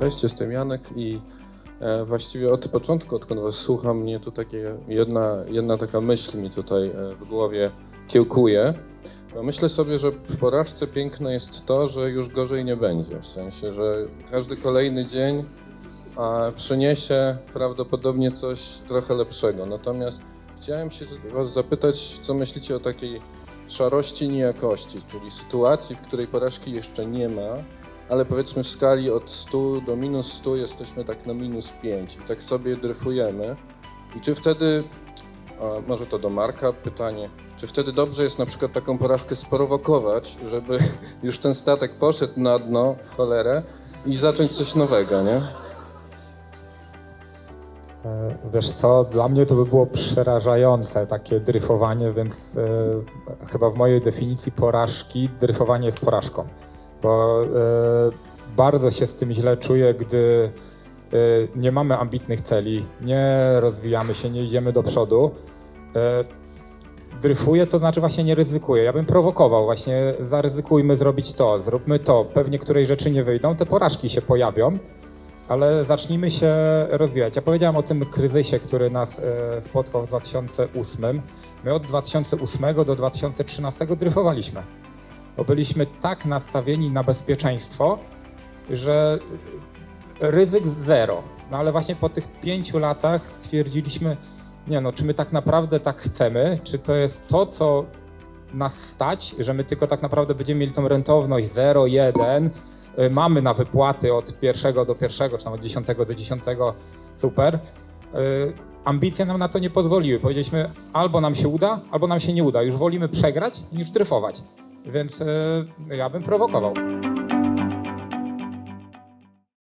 Cześć, jestem Janek i e, właściwie od początku, odkąd was słucham, mnie tu takie jedna, jedna taka myśl mi tutaj e, w głowie kiełkuje. Myślę sobie, że w porażce piękne jest to, że już gorzej nie będzie. W sensie, że każdy kolejny dzień przyniesie prawdopodobnie coś trochę lepszego. Natomiast chciałem się was zapytać, co myślicie o takiej szarości niejakości, czyli sytuacji, w której porażki jeszcze nie ma, ale powiedzmy w skali od 100 do minus 100 jesteśmy tak na minus 5 i tak sobie dryfujemy. I czy wtedy, może to do Marka pytanie, czy wtedy dobrze jest na przykład taką porażkę sprowokować, żeby już ten statek poszedł na dno, w cholerę, i zacząć coś nowego, nie? E, Wiesz co, dla mnie to by było przerażające takie dryfowanie, więc e, chyba w mojej definicji porażki dryfowanie jest porażką. Bo e, bardzo się z tym źle czuję, gdy e, nie mamy ambitnych celi, nie rozwijamy się, nie idziemy do przodu. E, dryfuję, to znaczy właśnie nie ryzykuję. Ja bym prowokował, właśnie zaryzykujmy zrobić to, zróbmy to. Pewnie której rzeczy nie wyjdą, te porażki się pojawią ale zacznijmy się rozwijać. Ja powiedziałem o tym kryzysie, który nas e, spotkał w 2008. My od 2008 do 2013 dryfowaliśmy. Bo byliśmy tak nastawieni na bezpieczeństwo, że ryzyk zero. No ale właśnie po tych pięciu latach stwierdziliśmy, nie no, czy my tak naprawdę tak chcemy, czy to jest to, co nas stać, że my tylko tak naprawdę będziemy mieli tą rentowność 0, 1, y, mamy na wypłaty od pierwszego do pierwszego, czy tam od dziesiątego do dziesiątego, super. Y, Ambicje nam na to nie pozwoliły. Powiedzieliśmy, albo nam się uda, albo nam się nie uda. Już wolimy przegrać niż dryfować. Więc y, ja bym prowokował.